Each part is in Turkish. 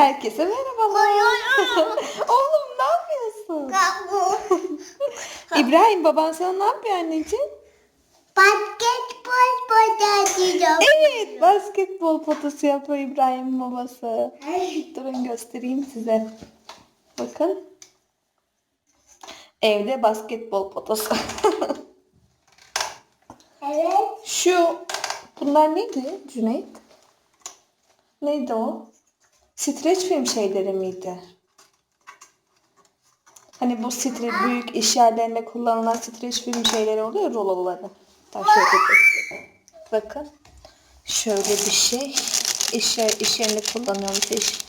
Herkese merhabalar. Oğlum ne yapıyorsun? İbrahim baban sana ne yapıyor anneciğim? Basketbol potası Evet basketbol potası yapıyor İbrahim babası. Durun göstereyim size. Bakın. Evde basketbol potası. Evet. Şu bunlar neydi Cüneyt? Neydi o? Streç film şeyleri miydi? Hani bu streç büyük iş yerlerinde kullanılan streç film şeyleri oluyor göstereyim. Bakın. Şöyle bir şey. İş, yer, iş yerinde kullanıyormuş iş.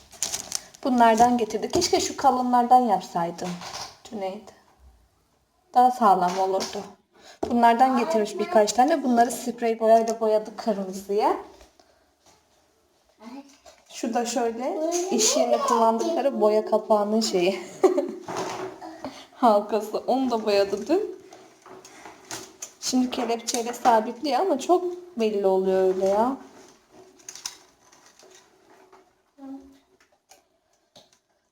Bunlardan getirdik. Keşke şu kalınlardan yapsaydın. Cüneyt. Daha sağlam olurdu. Bunlardan getirmiş birkaç tane. Bunları sprey boyayla boyadık kırmızıya. Şu da şöyle iş yerine kullandıkları boya kapağının şeyi. Halkası. Onu da boyadı dün. Şimdi kelepçeyle sabitliyor ama çok belli oluyor öyle ya.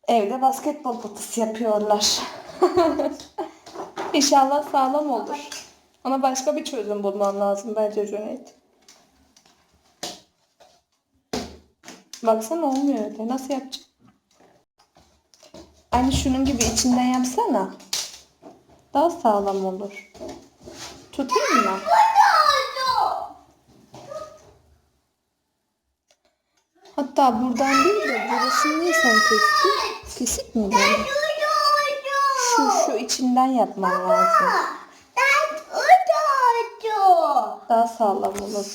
Evde basketbol potası yapıyorlar. İnşallah sağlam olur. Ona başka bir çözüm bulman lazım bence Cüneyt. Baksana olmuyor öyle. Nasıl yapacağım? Aynı şunun gibi içinden yapsana. Daha sağlam olur. Tutayım mı? Hatta buradan değil de burasını niye sen kestin? Kesik mi böyle? Şu şu içinden yapman lazım. Daha sağlam olur.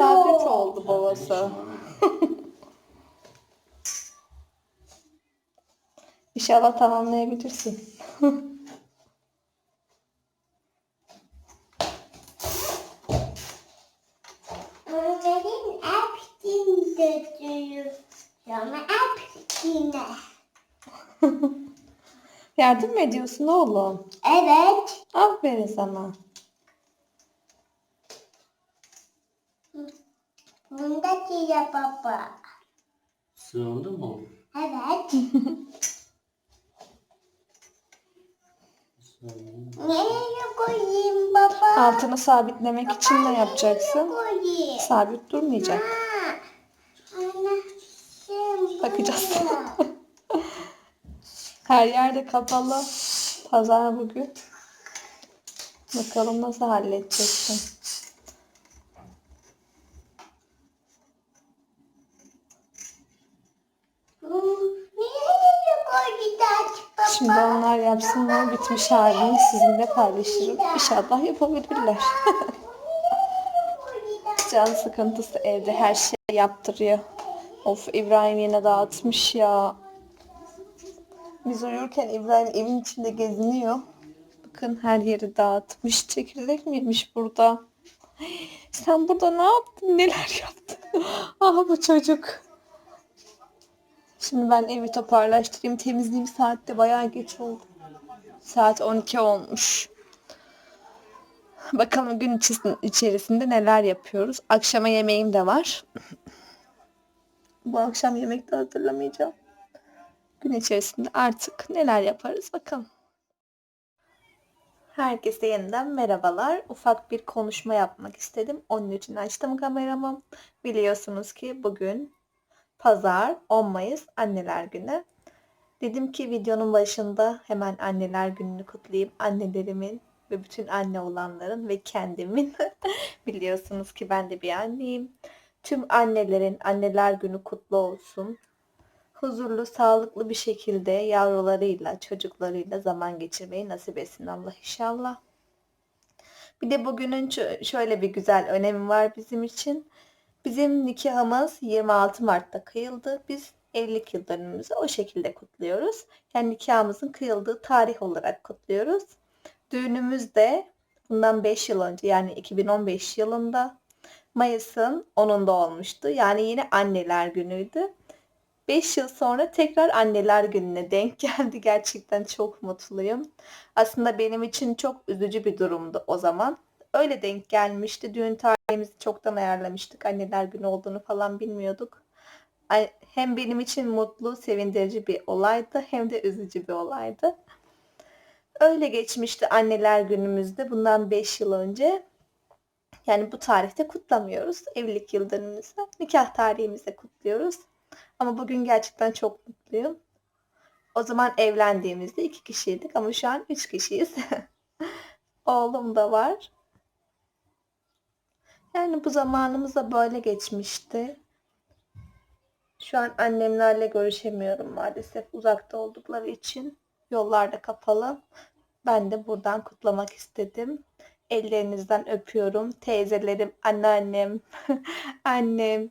Saat 3 oldu babası. İnşallah tamamlayabilirsin. Benim hepsini götürüyorum. Ama hepsine. Yardım mı ediyorsun oğlum? Evet. Aferin sana. Ya baba. Sığındı mı? Evet. Nereye koyayım baba? Altını sabitlemek için ne yapacaksın? Sabit durmayacak. Ha. Bakacağız. Her yerde kapalı. Pazar bugün. Bakalım nasıl halledeceksin. Nereye koyacağız baba? Şimdi onlar yapsınlar. Bitmiş halini sizinle paylaşırım. İnşallah yapabilirler. Can sıkıntısı evde her şey yaptırıyor. Of İbrahim yine dağıtmış ya. Biz uyurken İbrahim evin içinde geziniyor. Bakın her yeri dağıtmış. Çekirdek miymiş burada? Sen burada ne yaptın? Neler yaptın? ah bu çocuk. Şimdi ben evi toparlaştırayım. Temizliğim saatte bayağı geç oldu. Saat 12 olmuş. Bakalım gün içerisinde- neler yapıyoruz. Akşama yemeğim de var. Bu akşam yemek de hazırlamayacağım. Gün içerisinde artık neler yaparız bakalım. Herkese yeniden merhabalar. Ufak bir konuşma yapmak istedim. Onun için açtım kameramı. Biliyorsunuz ki bugün Pazar 10 Mayıs Anneler Günü. Dedim ki videonun başında hemen Anneler Günü'nü kutlayayım. Annelerimin ve bütün anne olanların ve kendimin. Biliyorsunuz ki ben de bir anneyim. Tüm annelerin Anneler Günü kutlu olsun. Huzurlu, sağlıklı bir şekilde yavrularıyla, çocuklarıyla zaman geçirmeyi nasip etsin Allah inşallah. Bir de bugünün şöyle bir güzel önemi var bizim için. Bizim nikahımız 26 Mart'ta kıyıldı. Biz evlilik yıl dönümümüzü o şekilde kutluyoruz. Yani nikahımızın kıyıldığı tarih olarak kutluyoruz. Düğünümüz de bundan 5 yıl önce yani 2015 yılında Mayıs'ın 10'unda olmuştu. Yani yine anneler günüydü. 5 yıl sonra tekrar anneler gününe denk geldi. Gerçekten çok mutluyum. Aslında benim için çok üzücü bir durumdu o zaman. Öyle denk gelmişti. Düğün tarihimizi çoktan ayarlamıştık. Anneler günü olduğunu falan bilmiyorduk. Hem benim için mutlu, sevindirici bir olaydı hem de üzücü bir olaydı. Öyle geçmişti anneler günümüzde bundan 5 yıl önce. Yani bu tarihte kutlamıyoruz. Evlilik yıl dönümümüzü, nikah tarihimizde kutluyoruz. Ama bugün gerçekten çok mutluyum. O zaman evlendiğimizde iki kişiydik ama şu an üç kişiyiz. Oğlum da var. Yani bu zamanımız da böyle geçmişti. Şu an annemlerle görüşemiyorum maalesef uzakta oldukları için. Yollar da kapalı. Ben de buradan kutlamak istedim. Ellerinizden öpüyorum. Teyzelerim, anneannem, annem,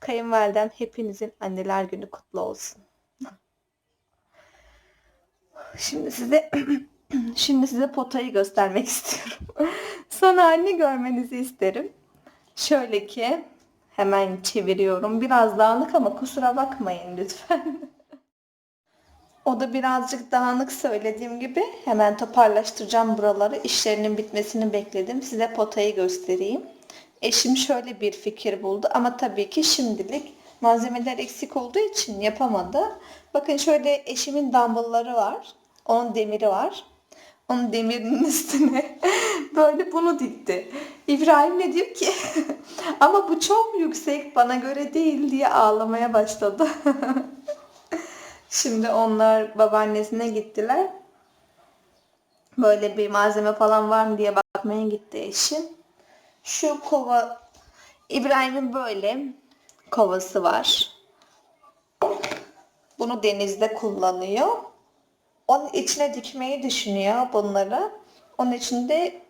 kayınvalidem hepinizin anneler günü kutlu olsun. Şimdi size şimdi size potayı göstermek istiyorum. Son halini görmenizi isterim. Şöyle ki hemen çeviriyorum. Biraz dağınık ama kusura bakmayın lütfen. O da birazcık dağınık söylediğim gibi. Hemen toparlaştıracağım buraları. İşlerinin bitmesini bekledim. Size potayı göstereyim. Eşim şöyle bir fikir buldu ama tabii ki şimdilik malzemeler eksik olduğu için yapamadı. Bakın şöyle eşimin dumbbellları var. Onun demiri var. Onun demirinin üstüne böyle bunu dikti. İbrahim ne diyor ki? ama bu çok yüksek bana göre değil diye ağlamaya başladı. Şimdi onlar babaannesine gittiler. Böyle bir malzeme falan var mı diye bakmaya gitti eşim. Şu kova İbrahim'in böyle kovası var. Bunu denizde kullanıyor. Onun içine dikmeyi düşünüyor bunları. Onun için de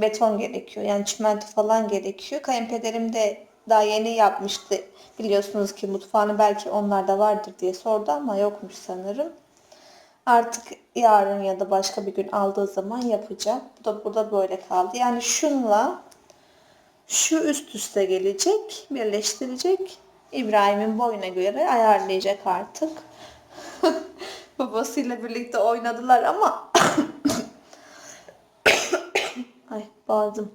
beton gerekiyor. Yani çimento falan gerekiyor. Kayınpederim de daha yeni yapmıştı. Biliyorsunuz ki mutfağını belki onlarda vardır diye sordu ama yokmuş sanırım. Artık yarın ya da başka bir gün aldığı zaman yapacak. Bu da burada böyle kaldı. Yani şunla şu üst üste gelecek, birleştirecek. İbrahim'in boyuna göre ayarlayacak artık. Babasıyla birlikte oynadılar ama boğazım.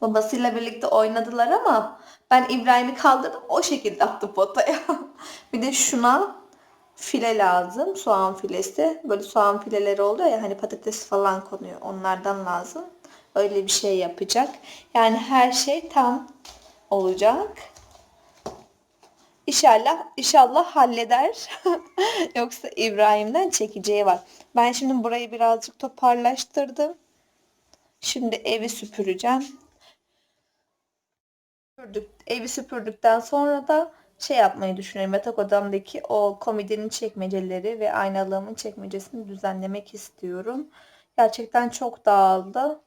Babasıyla birlikte oynadılar ama ben İbrahim'i kaldırdım o şekilde attım potaya. bir de şuna file lazım. Soğan filesi. Böyle soğan fileleri oluyor ya hani patates falan konuyor. Onlardan lazım. Öyle bir şey yapacak. Yani her şey tam olacak. İnşallah, inşallah halleder. Yoksa İbrahim'den çekeceği var. Ben şimdi burayı birazcık toparlaştırdım. Şimdi evi süpüreceğim. Süpürdük, evi süpürdükten sonra da şey yapmayı düşünüyorum. Yatak odamdaki o komodinin çekmeceleri ve aynalığımın çekmecesini düzenlemek istiyorum. Gerçekten çok dağıldı.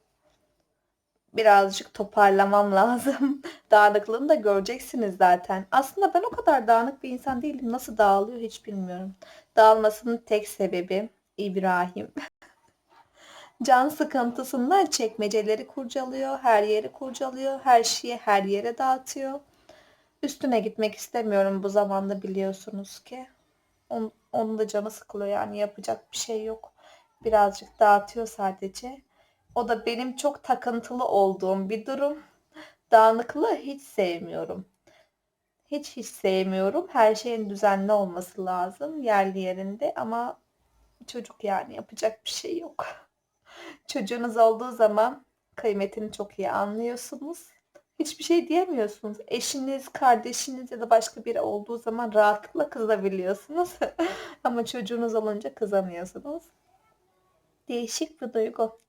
Birazcık toparlamam lazım. Dağınıklığını da göreceksiniz zaten. Aslında ben o kadar dağınık bir insan değilim. Nasıl dağılıyor hiç bilmiyorum. Dağılmasının tek sebebi İbrahim. Can sıkıntısından çekmeceleri kurcalıyor, her yeri kurcalıyor, her şeyi her yere dağıtıyor. Üstüne gitmek istemiyorum bu zamanda biliyorsunuz ki. Onun, onun da canı sıkılıyor yani yapacak bir şey yok. Birazcık dağıtıyor sadece. O da benim çok takıntılı olduğum bir durum. Dağınıklığı hiç sevmiyorum. Hiç hiç sevmiyorum. Her şeyin düzenli olması lazım. Yerli yerinde ama çocuk yani yapacak bir şey yok. Çocuğunuz olduğu zaman kıymetini çok iyi anlıyorsunuz. Hiçbir şey diyemiyorsunuz. Eşiniz, kardeşiniz ya da başka biri olduğu zaman rahatlıkla kızabiliyorsunuz. Ama çocuğunuz olunca kızamıyorsunuz. Değişik bir duygu.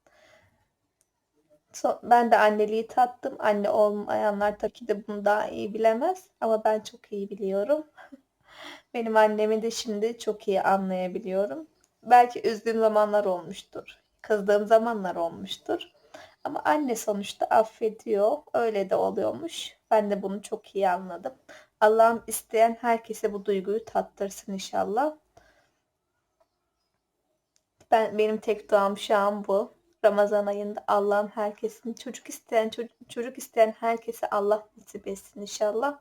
Ben de anneliği tattım. Anne olmayanlar tabii ki de bunu daha iyi bilemez. Ama ben çok iyi biliyorum. Benim annemi de şimdi çok iyi anlayabiliyorum. Belki üzdüğüm zamanlar olmuştur. Kızdığım zamanlar olmuştur. Ama anne sonuçta affediyor. Öyle de oluyormuş. Ben de bunu çok iyi anladım. Allah'ım isteyen herkese bu duyguyu tattırsın inşallah. Ben benim tek duam şu an bu. Ramazan ayında Allah'ım herkesin çocuk isteyen çocuk, çocuk isteyen herkese Allah nasip etsin inşallah.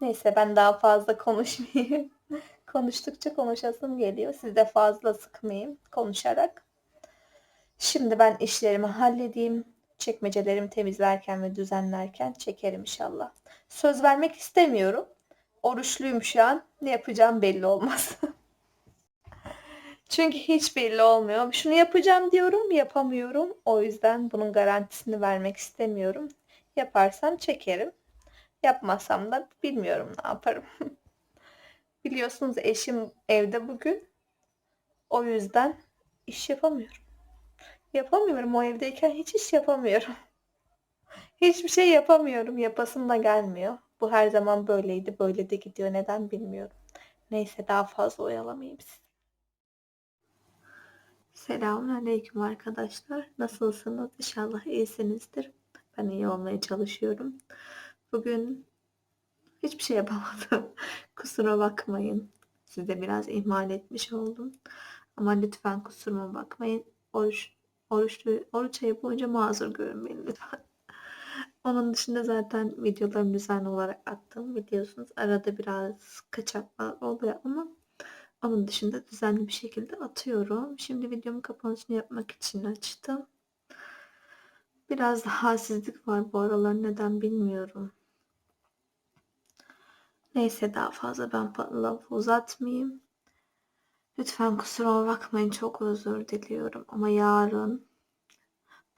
Neyse ben daha fazla konuşmayayım. Konuştukça konuşasım geliyor. Siz de fazla sıkmayayım konuşarak. Şimdi ben işlerimi halledeyim. Çekmecelerimi temizlerken ve düzenlerken çekerim inşallah. Söz vermek istemiyorum. oruçluyum şu an. Ne yapacağım belli olmaz. Çünkü hiç belli olmuyor. Şunu yapacağım diyorum, yapamıyorum. O yüzden bunun garantisini vermek istemiyorum. Yaparsam çekerim. Yapmazsam da bilmiyorum ne yaparım. Biliyorsunuz eşim evde bugün. O yüzden iş yapamıyorum. Yapamıyorum. O evdeyken hiç iş yapamıyorum. Hiçbir şey yapamıyorum. Yapasım da gelmiyor. Bu her zaman böyleydi. Böyle de gidiyor. Neden bilmiyorum. Neyse daha fazla oyalamayayım sizi. Selamünaleyküm arkadaşlar. Nasılsınız? İnşallah iyisinizdir. Ben iyi olmaya çalışıyorum. Bugün hiçbir şey yapamadım. Kusura bakmayın. Size biraz ihmal etmiş oldum. Ama lütfen kusuruma bakmayın. Oruç, oruçlu, oruç ayı boyunca mazur görün beni lütfen. Onun dışında zaten videolarımı düzenli olarak attım. Biliyorsunuz arada biraz kaçaklar oluyor ama onun dışında düzenli bir şekilde atıyorum. Şimdi videomun kapanışını yapmak için açtım. Biraz da halsizlik var bu aralar neden bilmiyorum. Neyse daha fazla ben lafı uzatmayayım. Lütfen kusura bakmayın çok özür diliyorum ama yarın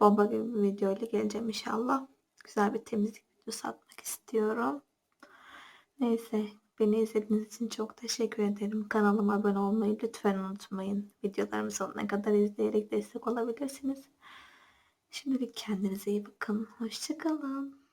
bomba gibi bir video ile geleceğim inşallah. Güzel bir temizlik videosu atmak istiyorum. Neyse beni izlediğiniz için çok teşekkür ederim. Kanalıma abone olmayı lütfen unutmayın. Videolarımı sonuna kadar izleyerek destek olabilirsiniz. Şimdilik kendinize iyi bakın. Hoşçakalın.